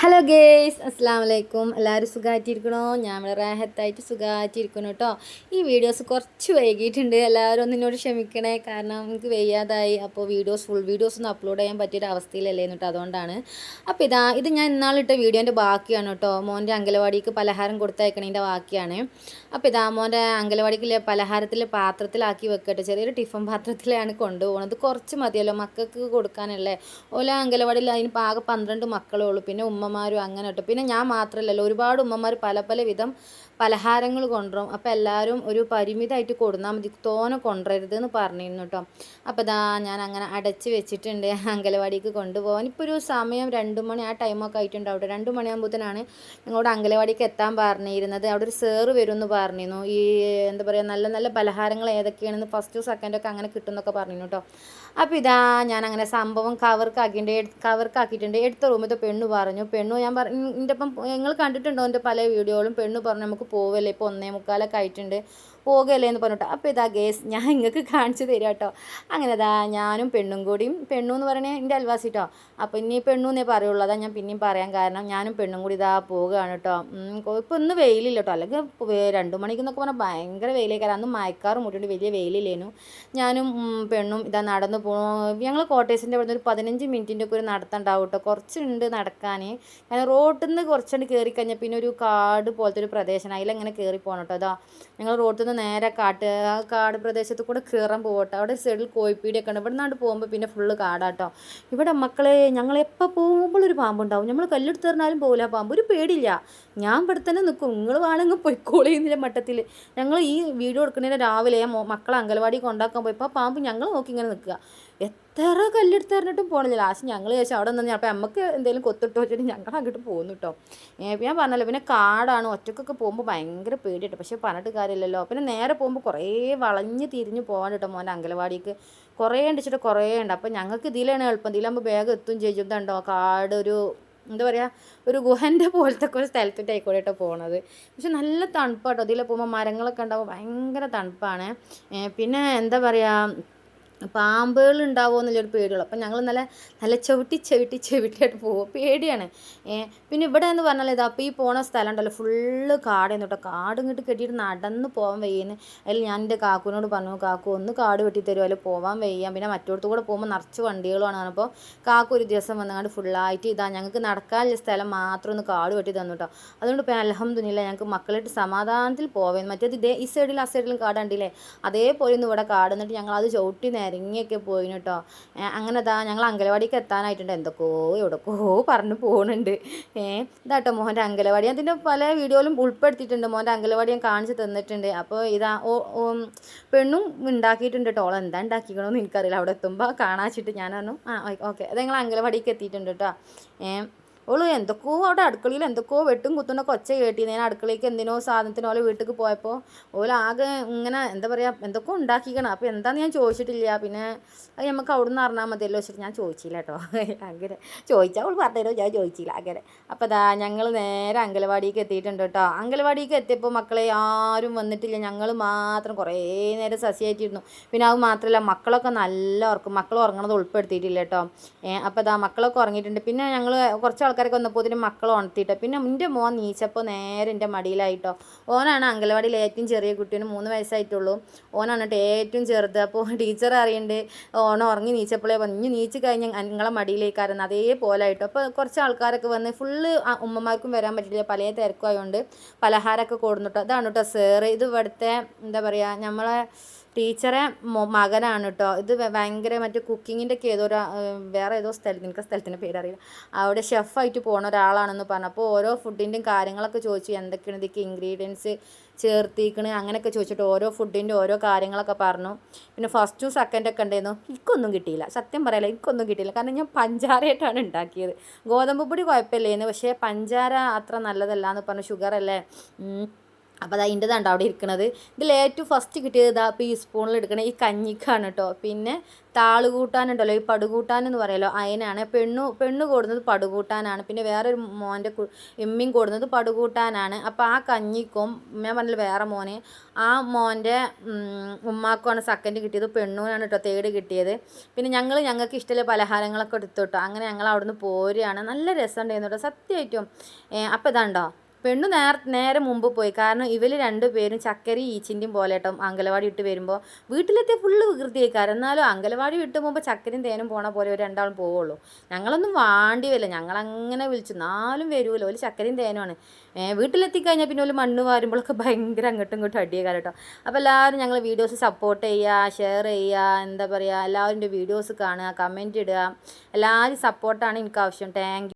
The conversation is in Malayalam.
ഹലോ ഗേയ്സ് അസ്സാം വലൈക്കും എല്ലാവരും സുഖമായിട്ടിരിക്കണോ? ഞാൻ ഇവിടെ റാഹത്തായിട്ട് സുഖമായിട്ടിരിക്കണം കേട്ടോ. ഈ വീഡിയോസ് കുറച്ച് വൈകിയിട്ടുണ്ട്. എല്ലാവരും എന്നോട് ക്ഷമിക്കണേ. കാരണം എനിക്ക് വയ്യാതായി. അപ്പോൾ വീഡിയോസ് ഫുൾ വീഡിയോസ് ഒന്നും അപ്ലോഡ് ചെയ്യാൻ പറ്റിയൊരു അവസ്ഥയിലല്ലേ എന്നിട്ട് അതുകൊണ്ടാണ്. അപ്പോൾ ഇതാ ഇത് ഞാൻ ഇന്നാളിട്ട വീഡിയോന്റെ ബാക്കിയാണ് കേട്ടോ. മോന്റെ അങ്കലവാടിക്ക് പലഹാരം കൊടുത്തയക്കണതിന്റെ ബാക്കിയാണ്. അപ്പോൾ ഇതാ മോന്റെ അങ്കലവാടിക്ക് പലഹാരത്തിൽ പാത്രത്തിലാക്കി വെക്കട്ടെ. ചെറിയൊരു ടിഫൻ പാത്രത്തിലാണ് കൊണ്ടുപോകുന്നത്. കുറച്ച് മതിയല്ലോ. മക്കൾക്ക് കൊടുക്കാനല്ലേ. ഓല അങ്കലവാടിയിൽ അതിന് പാകം പന്ത്രണ്ട് മക്കളേ ഉള്ളൂ. പിന്നെ ഉമ്മമാരും അങ്ങനെ കേട്ടോ പിന്നെ ഞാൻ മാത്രമല്ലല്ലോ ഒരുപാട് ഉമ്മമാർ പല പല വിധം പലഹാരങ്ങൾ കൊണ്ടുവരും. അപ്പോൾ എല്ലാവരും ഒരു പരിമിതമായിട്ട് കൊടുന്നാൽ മതി. തോനെ കൊണ്ടുവരരുത് എന്ന് പറഞ്ഞിരുന്നു കേട്ടോ അപ്പോൾ ഇതാ ഞാൻ അങ്ങനെ അടച്ച് വെച്ചിട്ടുണ്ട്. അങ്കലവാടിക്ക് കൊണ്ടുപോകാൻ. ഇപ്പോൾ ഒരു സമയം രണ്ട് മണി ആ ടൈമൊക്കെ ആയിട്ടുണ്ട് അവിടെ. രണ്ട് മണിയാകുമ്പോഴത്തേനാണ് ഞങ്ങളോട് അങ്കലവാടിക്ക് എത്താൻ പറഞ്ഞിരുന്നത്. അവിടെ ഒരു സേറ് വരും എന്ന് പറഞ്ഞിരുന്നു. ഈ എന്താ പറയുക നല്ല നല്ല പലഹാരങ്ങൾ ഏതൊക്കെയാണെന്ന് ഫസ്റ്റ് സെക്കൻഡൊക്കെ അങ്ങനെ കിട്ടുമെന്നൊക്കെ പറഞ്ഞിരുന്നു കേട്ടോ അപ്പോൾ ഇതാ ഞാൻ അങ്ങനെ സംഭവം കവർക്കാക്കിയിട്ടുണ്ട് കവർക്കാക്കിയിട്ടുണ്ട് എടുത്ത റൂമിലത്തെ പെണ്ണു പറഞ്ഞു. പെണ്ണു ഞാൻ പറഞ്ഞു എന്റെ ഒപ്പം നിങ്ങൾ കണ്ടിട്ടുണ്ടോ? എന്റെ പല വീഡിയോകളും പെണ്ണു പറഞ്ഞു നമുക്ക് പോവല്ലേ? ഇപ്പോൾ ഒന്നേ മുക്കാലൊക്കെ ആയിട്ടുണ്ട്. പോകുകയല്ലേ എന്ന് പറഞ്ഞിട്ട് അപ്പോൾ ഇതാ ഗേസ് ഞാൻ നിങ്ങൾക്ക് കാണിച്ചു തരാം കേട്ടോ അങ്ങനെ ഇതാ ഞാനും പെണ്ണും കൂടിയും പെണ്ണു എന്ന് പറയണേ എന്റെ അൽവാസി കേട്ടോ അപ്പോൾ ഇനി പെണ്ണു എന്നേ പറയുള്ളൂ. അതാ ഞാൻ പിന്നെയും പറയാൻ കാരണം ഞാനും പെണ്ണും കൂടി ഇതാ പോവുകയാണ് കേട്ടോ ഇപ്പോൾ ഒന്ന് വെയിലില്ല കേട്ടോ അല്ലെങ്കിൽ രണ്ട് മണിക്കെന്നൊക്കെ പറഞ്ഞാൽ ഭയങ്കര വെയിലേക്കാരം. അന്ന് മയക്കാറ് മുട്ടിയിട്ട് വലിയ വെയിലില്ലേനു. ഞാനും പെണ്ണും ഇതാ നടന്നു പോ ഞങ്ങൾ കോട്ടേഴ്സിന്റെ അവിടെ നിന്ന് ഒരു പതിനഞ്ച് മിനിറ്റിന്റെ ഒക്കെ ഒരു നടത്തുണ്ടാവും കേട്ടോ കുറച്ചുണ്ട് നടക്കാൻ ഞാൻ റോട്ടിൽ നിന്ന് കുറച്ചുകൊണ്ട് കയറി കഴിഞ്ഞാൽ പിന്നെ ഒരു കാട് പോലത്തെ ഒരു പ്രദേശം. അതിലങ്ങനെ കയറി പോകണം കേട്ടോ അതാ ഞങ്ങൾ റോട്ടിൽ നിന്ന് നേരെ കാട്ട് ആ കാട് പ്രദേശത്ത് കൂടെ കയറാൻ പോകട്ടെ അവിടെ സൈഡിൽ കോഴിപ്പീടിയൊക്കെ ഉണ്ട് ഇവിടെ നിന്നാണ്ട് പോകുമ്പോൾ പിന്നെ ഫുള്ള് കാടാട്ടോ. ഇവിടെ മക്കളെ ഞങ്ങൾ എപ്പോൾ പോകുമ്പോൾ ഒരു പാമ്പുണ്ടാവും. നമ്മൾ കല്ലെടുത്ത് എറിഞ്ഞാലും പോകില്ല പാമ്പ്. ഒരു പേടിയില്ല. ഞാൻ ഇവിടെ തന്നെ നിൽക്കും നിങ്ങൾ വേണമെങ്കിൽ പൊയ്ക്കോളി എന്നില്ല മട്ടത്തിൽ ഞങ്ങൾ ഈ വീഡിയോ എടുക്കുന്നതിന് രാവിലെ മക്കളെ അങ്കലവാടി കൊണ്ടാക്കാൻ പോയപ്പോൾ ആ പാമ്പ് ഞങ്ങൾ നോക്കി ഇങ്ങനെ നിൽക്കുക. എത്ര കല്ലെടുത്ത് എറിഞ്ഞിട്ടും പോകണില്ല ലാസ്റ്റ് ഞങ്ങൾ ചോദിച്ചാൽ അവിടെ നിന്ന് അപ്പോൾ നമുക്ക് എന്തെങ്കിലും കൊത്തിട്ട് വെച്ചിട്ട് ഞങ്ങൾ അങ്ങോട്ട് പോകുന്നു കേട്ടോ ഞാൻ പറഞ്ഞല്ലോ പിന്നെ കാടാണ്. ഒറ്റക്കൊക്കെ പോകുമ്പോൾ ഭയങ്കര പേടിയിട്ട് പക്ഷേ പറഞ്ഞിട്ട് കാര്യമില്ലല്ലോ. പിന്നെ നേരെ പോകുമ്പോൾ കുറേ വളഞ്ഞ് തിരിഞ്ഞ് പോകാൻ കേട്ടോ മോന്റെ അങ്കലവാടിക്ക് കുറേ ഉണ്ടിച്ചിട്ട് കുറേ ഉണ്ട്. അപ്പോൾ ഞങ്ങൾക്ക് ഇതിലാണ് എളുപ്പം. ഇതിലാകുമ്പോൾ വേഗം എത്തും ചെയ്തിട്ടുണ്ടോ കാട് ഒരു എന്താ പറയുക ഒരു ഗുഹന്റെ പോലത്തെ ഒരു സ്ഥലത്തിന്റെ ആയിക്കോട്ടെ പോണത്. പക്ഷെ നല്ല തണുപ്പാട്ടോ ഇതിൽ പോകുമ്പോൾ മരങ്ങളൊക്കെ ഉണ്ടാവും ഭയങ്കര തണുപ്പാണ്. പിന്നെ എന്താ പറയുക പാമ്പുകൾ ഉണ്ടാവുമോ എന്നുള്ളൊരു പേടിയുള്ളൂ. അപ്പം ഞങ്ങൾ നല്ല നല്ല ചവിട്ടി ചവിട്ടി ചവിട്ടിയായിട്ട് പോകും പേടിയാണ്. പിന്നെ ഇവിടെ എന്ന് പറഞ്ഞാൽ ഇതാ അപ്പോൾ ഈ പോണ സ്ഥലം ഉണ്ടല്ലോ ഫുള്ള് കാടായിരുന്നു കേട്ടോ. കാട് ഇങ്ങോട്ട് കെട്ടിയിട്ട് നടന്ന് പോകാൻ വയ്യുന്നു. അതിൽ ഞാൻ എന്റെ കാക്കുവിനോട് പറഞ്ഞു കാക്കു ഒന്ന് കാട് വെട്ടി തരുമോ? അതിൽ പോകാൻ വയ്യാം. പിന്നെ മറ്റോടത്ത് കൂടെ പോകുമ്പോൾ നിറച്ച് വണ്ടികളുമാണ് അപ്പോൾ കാക്കു ഒരു ദിവസം വന്നങ്ങാണ്ട് ഫുള്ളായിട്ട് ഇതാ ഞങ്ങൾക്ക് നടക്കാനുള്ള സ്ഥലം മാത്രം ഒന്ന് കാട് വെട്ടി തന്നു കേട്ടോ. അതുകൊണ്ട് ഇപ്പം അലഹമ്മദില്ല ഞങ്ങൾക്ക് മക്കളായിട്ട് സമാധാനത്തിൽ പോവേന്ന്. മറ്റേത് ഇതേ ഈ സൈഡിൽ ആ സൈഡിലും കാടുണ്ടല്ലേ അതേപോലെ ഒന്ന് ഇവിടെ കാട് എന്നിട്ട് ഞങ്ങൾ അത് ചവിട്ടി നിരങ്ങിയൊക്കെ പോയിന് കേട്ടോ അങ്ങനെ ഇതാ ഞങ്ങൾ അങ്കലവാടിക്ക് എത്താനായിട്ടുണ്ട്. എന്തൊക്കെയോ എവിടെക്കോ പറഞ്ഞു പോകുന്നുണ്ട് ഏഹ് ഇതാട്ടോ മോന്റെ അങ്കലവാടി. അതിന്റെ പല വീഡിയോയിലും ഉൾപ്പെടുത്തിയിട്ടുണ്ട്. മോന്റെ അങ്കലവാടി ഞാൻ കാണിച്ച് തന്നിട്ടുണ്ട്. അപ്പോൾ ഇതാ ഓ പെണ്ണും ഉണ്ടാക്കിയിട്ടുണ്ട് കേട്ടോ ഓളെന്താ എന്താ ഉണ്ടാക്കിക്കണമെന്ന് എനിക്കറിയില്ല. അവിടെ എത്തുമ്പോൾ കാണാച്ചിട്ട് ഞാൻ പറഞ്ഞു ആ ഓക്കെ. അത് ഞങ്ങൾ അങ്കലവാടിക്ക് എത്തിയിട്ടുണ്ട് കേട്ടോ ഏഹ് ഓൾ എന്തൊക്കെയോ അവിടെ അടുക്കളയിൽ എന്തൊക്കെയോ വെട്ടും കുത്തുന്നൊക്കെ ഒച്ച കേട്ടി. ഞാൻ അടുക്കളയ്ക്ക് എന്തിനോ സാധനത്തിനോ ഓലെ വീട്ടിൽ പോയപ്പോൾ ഓല ആകെ ഇങ്ങനെ എന്താ പറയുക എന്തൊക്കെ ഉണ്ടാക്കിക്കണം. അപ്പോൾ എന്താണെന്ന് ഞാൻ ചോദിച്ചിട്ടില്ല. പിന്നെ അത് നമുക്ക് അവിടെ നിന്ന് അറിഞ്ഞാൽ മതിയല്ലോ വെച്ചിട്ട് ഞാൻ ചോദിച്ചില്ല കേട്ടോ അങ്ങനെ ചോദിച്ചാൽ അവൾ പറഞ്ഞുതരോ ഞാൻ ചോദിച്ചില്ല. അങ്ങനെ. അപ്പോൾ അതാ ഞങ്ങൾ നേരെ അങ്കലവാടിക്ക് എത്തിയിട്ടുണ്ട് കേട്ടോ അങ്കലവാടിക്ക് എത്തിയപ്പോൾ മക്കളെ ആരും വന്നിട്ടില്ല. ഞങ്ങൾ മാത്രം കുറേ നേരം സസ്യമായിട്ടിരുന്നു പിന്നെ അത് മാത്രമല്ല മക്കളൊക്കെ നല്ല ഉറക്കും മക്കൾ ഉറങ്ങണത് ഉൾപ്പെടുത്തിയിട്ടില്ല കേട്ടോ അപ്പോൾ അതാ മക്കളൊക്കെ ഉറങ്ങിയിട്ടുണ്ട്. പിന്നെ ഞങ്ങൾ കുറച്ച് ആൾക്കാരൊക്കെ ഇതിന് മക്കൾ ഉണർത്തിയിട്ട്. പിന്നെ എന്റെ മോൻ നീച്ചപ്പോൾ നേരെ എന്റെ മടിയിലായിട്ടോ. ഓനാണ് അങ്കലവാടിയിൽ ഏറ്റവും ചെറിയ കുട്ടീന് മൂന്ന് വയസ്സായിട്ടുള്ളൂ. ഓനാണ് ഏറ്റവും ചെറുത്. അപ്പോൾ ടീച്ചർ അറിയണ്ട് ഓണം ഉറങ്ങി നീച്ചപ്പോഴേ പറഞ്ഞു നീച്ച് കഴിഞ്ഞ് നിങ്ങളെ മടിയിലേക്കായിരുന്നു അതേപോലെ ആയിട്ടോ അപ്പോൾ കുറച്ച് ആൾക്കാരൊക്കെ വന്ന് ഫുള്ള് ഉമ്മമാർക്കും വരാൻ പറ്റില്ല പല തിരക്കും ആയതുകൊണ്ട് പലഹാരമൊക്കെ കൊടുന്നിട്ടോ. അതാണ് കേട്ടോ സേർ ഇത് ഇവിടുത്തെ എന്താ പറയുക നമ്മളെ ടീച്ചറെ മകനാണ് കേട്ടോ ഇത് ഭയങ്കര മറ്റേ കുക്കിങ്ങിന്റെ ഒക്കെ ഏതോ ഒരു വേറെ ഏതോ സ്ഥലത്ത് എനിക്ക് സ്ഥലത്തിന്റെ പേരറിയില്ല. അവിടെ ഷെഫായിട്ട് പോണ ഒരാളാണെന്ന് പറഞ്ഞപ്പോൾ ഓരോ ഫുഡിന്റെയും കാര്യങ്ങളൊക്കെ ചോദിച്ചു. എന്തൊക്കെയാണ് ഇതൊക്കെ ഇൻഗ്രീഡിയൻസ് ചേർത്തിക്കണ്? അങ്ങനെയൊക്കെ ചോദിച്ചിട്ട് ഓരോ ഫുഡിന്റെ ഓരോ കാര്യങ്ങളൊക്കെ പറഞ്ഞു. പിന്നെ ഫസ്റ്റും സെക്കൻഡൊക്കെ ഉണ്ടായിരുന്നു. എനിക്കൊന്നും കിട്ടിയില്ല. സത്യം പറയാലോ എനിക്കൊന്നും കിട്ടിയില്ല. കാരണം ഞാൻ പഞ്ചാരയായിട്ടാണ് ഉണ്ടാക്കിയത്. ഗോതമ്പ് പൊടി കുഴപ്പമില്ലേന്ന്. പക്ഷേ പഞ്ചാര അത്ര നല്ലതല്ല എന്ന് പറഞ്ഞു ഷുഗർ അല്ലേ? അപ്പോൾ അത് അതിന്റെ കണ്ടോ അവിടെ ഇരിക്കുന്നത് ഇതിൽ ഏറ്റവും ഫസ്റ്റ് കിട്ടിയത് ഇതാ ഇപ്പോൾ ഈ സ്പൂണിൽ എടുക്കണ ഈ കഞ്ഞിക്കാണ് കേട്ടോ പിന്നെ താളുകൂട്ടാനുണ്ടല്ലോ ഈ പടുകൂട്ടാൻ എന്ന് പറയുമല്ലോ അതിനാണ് പെണ്ണു പെണ്ണു കൂടുന്നത് പടുകൂട്ടാനാണ്. പിന്നെ വേറൊരു മോന്റെ എമ്മിയും കൂടുന്നത് പടുകൂട്ടാനാണ്. അപ്പോൾ ആ കഞ്ഞിക്കും ഞാൻ പറഞ്ഞില്ല വേറെ മോനെ ആ മോന്റെ ഉമ്മാക്കുമാണ് സെക്കൻഡ് കിട്ടിയത് പെണ്ണൂനാണ് കേട്ടോ തേർഡ് കിട്ടിയത്. പിന്നെ ഞങ്ങൾ ഞങ്ങൾക്ക് ഇഷ്ടമുള്ള പലഹാരങ്ങളൊക്കെ എടുത്തു കേട്ടോ അങ്ങനെ ഞങ്ങൾ അവിടുന്ന് പോരുകയാണ്. നല്ല രസമുണ്ടായിരുന്നു കേട്ടോ സത്യമായിട്ടും അപ്പോൾ ഇതാണ്ടോ പെണ്ണു നേർ നേരെ മുമ്പ് പോയി. കാരണം ഇവർ രണ്ടുപേരും ചക്കരി ഈച്ചിന്റെയും പോലെ കേട്ടോ അങ്കലവാടി വിട്ട് വരുമ്പോൾ വീട്ടിലെത്തിയ ഫുള്ള് വികൃതിയായിക്കാരം എന്നാലും അങ്കലവാടി വിട്ട് പോകുമ്പോൾ ചക്കരയും തേനും പോണ പോലെ ഒരു രണ്ടാളും പോവുള്ളൂ. ഞങ്ങളൊന്നും വാണ്ടി വരില്ല. ഞങ്ങളങ്ങനെ വിളിച്ചു. നാലും വരുമല്ലോ ഒരു ചക്കരയും തേനുമാണ് വീട്ടിലെത്തിക്കഴിഞ്ഞാൽ പിന്നെ ഒരു മണ്ണ് വാരുമ്പോഴൊക്കെ ഭയങ്കര അങ്ങോട്ടും ഇങ്ങോട്ടും അടിയേക്കാരം കേട്ടോ. അപ്പോൾ എല്ലാവരും ഞങ്ങൾ വീഡിയോസ് സപ്പോർട്ട് ചെയ്യുക ഷെയർ ചെയ്യുക എന്താ പറയുക എല്ലാവരും വീഡിയോസ് കാണുക കമന്റ് ഇടുക. എല്ലാവരും സപ്പോർട്ടാണ് എനിക്ക് ആവശ്യം. താങ്ക്